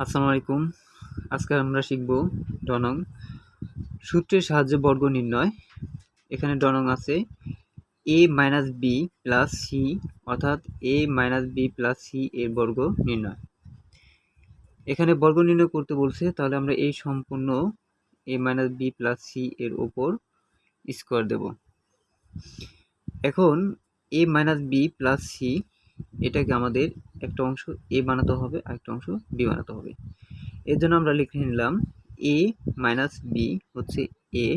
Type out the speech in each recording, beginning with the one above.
আসসালামু আলাইকুম। আজকে আমরা শিখব ডনং। সূত্রের সাহায্যে বর্গ নির্ণয়। এখানে ডনং আছে A minus B plus C অর্থাৎ A minus B plus C এর বর্গ নির্ণয়। এখানে বর্গ নির্ণয় করতে বলছে, তাহলে আমরা এই সম্পূর্ণ A minus B plus C এর ওপর স্কোয়ার দেব। এখন A minus B plus C এটাকে আমাদের একটা অংশ এ বানাতে হবে আর একটা অংশ বি বানাতে হবে। এর জন্য আমরা লিখে নিলাম এ মাইনাস বি হচ্ছে এ,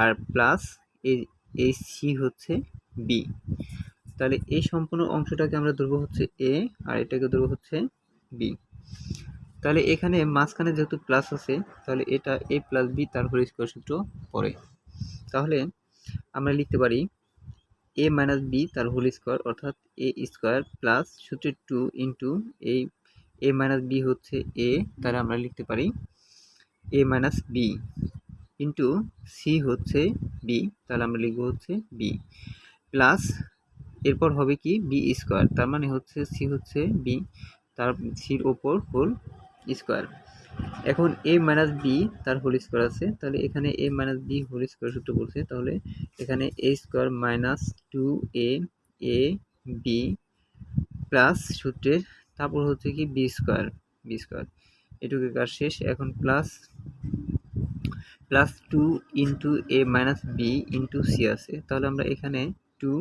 আর প্লাস এ সি হচ্ছে বি। তাহলে এই সম্পূর্ণ অংশটাকে আমরা ধরবো হচ্ছে এ, আর এটাকে ধরবো হচ্ছে বি। তাহলে এখানে মাঝখানে যেহেতু প্লাস আছে, তাহলে এটা এ প্লাস বি তার হোল স্কোয়ার সূত্র পড়ে। তাহলে আমরা লিখতে পারি এ মাইনাস বি তার হোল স্কোয়ার অর্থাৎ এ স্কোয়ার প্লাস সূত্রের টু ইন্টু এই এ মাইনাস বি হচ্ছে এ তাহলে আমরা লিখতে পারি A minus B into C হচ্ছে বি তাহলে আমরা লিখব হচ্ছে বি প্লাস এরপর হবে কি বি স্কোয়ার তার মানে হচ্ছে সি হচ্ছে বি তার সির ওপর হোল স্কোয়ার এখন এ মাইনাস বি তার হোল স্কোয়ার আছে, তাহলে এখানে A minus B whole square সূত্র বলছে, তাহলে এখানে A square minus two A A B plus সূত্রের, তারপর হচ্ছে কি বি স্কোয়ার বি স্কোয়ার এটুকু কাজ শেষ, এখন plus plus two into A minus B into C আছে, তাহলে আমরা এখানে টু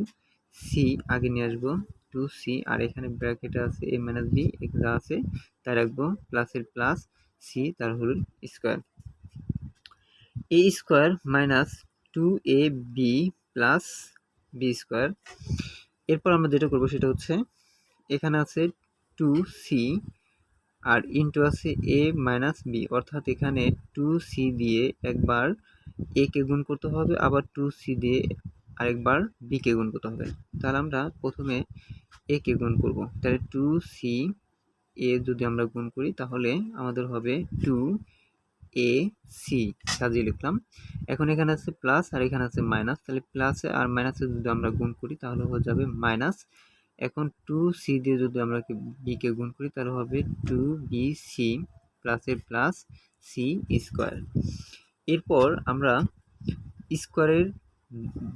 সি আগে নিয়ে আসব টু সি আর এখানে ব্র্যাকেটে আছে এ মাইনাস বি যা আছে তাই রাখব প্লাসের প্লাস সি তার whole square A square minus two A B plus B square এরপর আমরা যেটা করব সেটা হচ্ছে, এখানে আছে টু সি আর ইন্টু আছে এ মাইনাস বি অর্থাৎ এখানে টু সি দিয়ে একবার এ কে গুণ করতে হবে, আবার টু সি দিয়ে আরেকবার বি কে গুণ করতে হবে। তাহলে আমরা প্রথমে এ কে গুণ করব। তাহলে টু সি এ যদি আমরা গুণ করি, তাহলে আমাদের হবে টু এ সি সাজিয়ে লিখলাম। এখন এখানে আছে প্লাস আর এখানে আছে মাইনাস তাহলে প্লাসে আর মাইনাসে যদি আমরা গুণ করি, তাহলে হয়ে যাবে মাইনাস এখন টু সি দিয়ে যদি আমরা বিকে গুণ করি, তাহলে হবে টু বি সি প্লাসের প্লাস সি স্কোয়ার এরপর আমরা স্কোয়ারের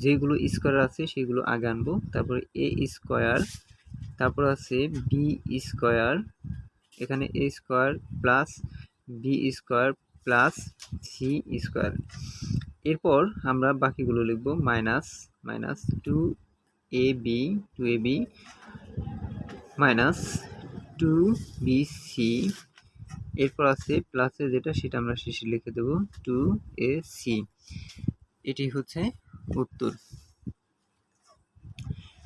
যেগুলো স্কোয়ার আছে, সেগুলো আগে আনব। তারপর এ স্কোয়ার তারপর আছে বি স্কোয়ার এখানে A square plus B square plus C square এরপর আমরা বাকিগুলো লিখব minus minus two A B two A B minus two B C এরপর আছে প্লাসে যেটা, সেটা আমরা শেষে লিখে দেব টু এ সি এটি হচ্ছে উত্তর।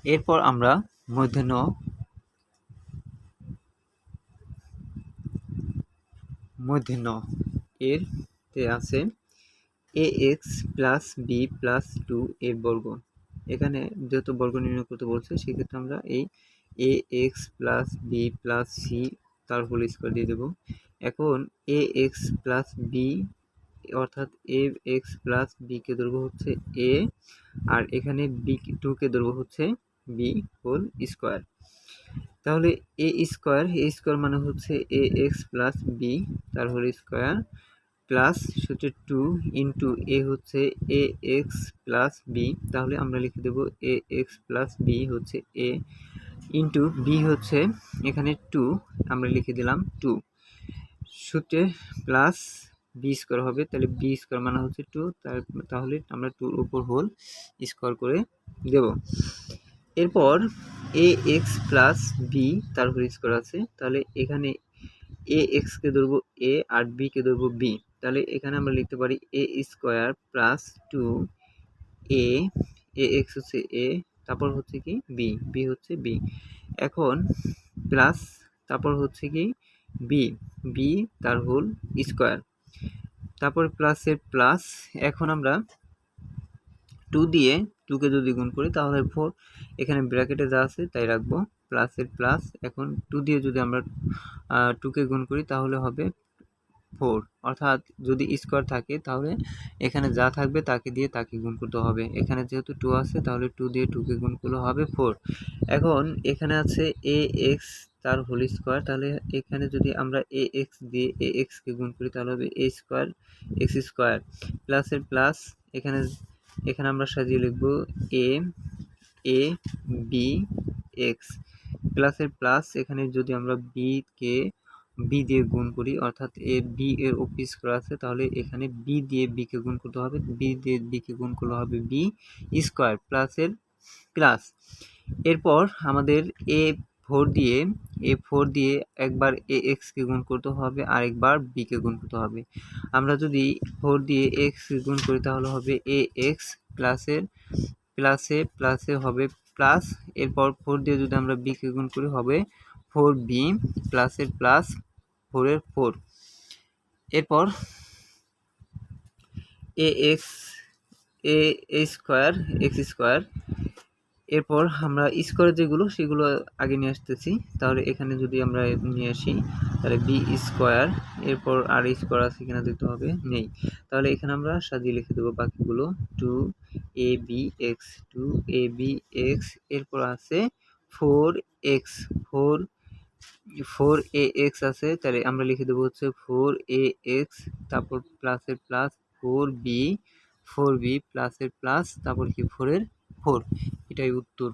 এরপর আমরা মধ্যাহ্ন মধ্যাহ্ন এর তে আছে A X plus B plus two এর বর্গ এখানে যেহেতু বর্গ নির্ণয় করতে বলছে, সেক্ষেত্রে আমরা এই A X plus B plus C তার হোল স্কোয়ার দিয়ে দেবো। এখন এ এক্স প্লাস বি অর্থাৎ এ এক্স প্লাস বিকে ধরবো হচ্ছে এ আর এখানে বি টুকে ধরবো হচ্ছে বি হোল স্কোয়ার তাহলে এ স্কোয়ার এ স্কোয়ার মানে হচ্ছে এ এক্স প্লাস বি তার হোল স্কোয়ার প্লাস হচ্ছে টু ইন্টু এ হচ্ছে এ এক্স প্লাস বি তাহলে আমরা লিখে দেবো এ এক্স প্লাস বি হচ্ছে এ ইন্টু বি হচ্ছে এখানে টু আমরা লিখে দিলাম টু সূত্রে প্লাস বি স্কোয়ার হবে, তাহলে বি স্কোয়ার মানে হচ্ছে টু তার তাহলে আমরা টুর উপর হোল স্কোয়ার করে দেব। এরপর এ এক্স প্লাস বি তার হোল স্কোয়ার আছে। তাহলে এখানে এ এক্সকে ধরবো এ আর বিকে ধরবো বি তাহলে এখানে আমরা লিখতে পারি A square plus two A A X হচ্ছে এ তারপর হচ্ছে কি বি বি হচ্ছে বি এখন প্লাস তারপর হচ্ছে কি বি বি তার হোল স্কোয়ার তারপর প্লাসের প্লাস এখন আমরা টু দিয়ে টুকে যদি গুণ করি, তাহলে ফোর এখানে ব্র্যাকেটে যা আছে, তাই রাখব। প্লাসের প্লাস এখন টু দিয়ে যদি আমরা টুকে গুণ করি, তাহলে হবে ফোর অর্থাৎ যদি স্কোয়ার থাকে, তাহলে এখানে যা থাকবে, তাকে দিয়ে তাকে গুণ করতে হবে। এখানে যেহেতু টু আছে, তাহলে টু দিয়ে টুকে গুণ করলে হবে ফোর এখন এখানে আছে এ এক্স তার হোল স্কোয়ার তাহলে এখানে যদি আমরা এ এক্স দিয়ে এ এক্সকে গুণ করি, তাহলে হবে এ স্কোয়ার এক্স স্কোয়ার প্লাসের প্লাস এখানে এখানে আমরা সাজিয়ে লিখব এ এ বি এক্স প্লাসের প্লাস এখানে যদি আমরা বি কে বি দিয়ে গুণ করি, অর্থাৎ এ বি এর অফিস করা আছে, তাহলে এখানে বি দিয়ে বি কে গুণ করতে হবে বি দিয়ে বি কে গুণ করলে হবে বি স্কোয়ার প্লাসের প্লাস এরপর আমাদের এ ফোর দিয়ে, এ ফোর দিয়ে একবার এ এক্সকে গুণ করতে হবে, আর একবার বিকে গুণ করতে হবে। আমরা যদি ফোর দিয়ে এক্স গুণ করি তাহলে হবে এ এক্স প্লাসের প্লাসে প্লাসে হবে প্লাস, এরপর ফোর দিয়ে যদি আমরা বিকে গুণ করি হবে ফোর বি প্লাসের প্লাস ফোরের ফোর। এরপর A X A square, X square এরপর আমরা স্কোয়ার যেগুলো, সেগুলো আগে নিয়ে আসতেছি। তাহলে এখানে যদি আমরা নিয়ে আসি, তাহলে বি স্কোয়ার, এরপর আর স্কোয়ার আছে কিনা দেখতে হবে? নেই। তাহলে এখানে আমরা সাজিয়ে লিখে দেবো বাকিগুলো। Two A B X two A B X এরপর আছে four X four four A X আছে। তাহলে আমরা লিখে দেবো হচ্ছে ফোর এ এক্স তারপর প্লাসের plus four B four B প্লাসের প্লাস তারপর কি? ফোরের ফোর এটাই উত্তর।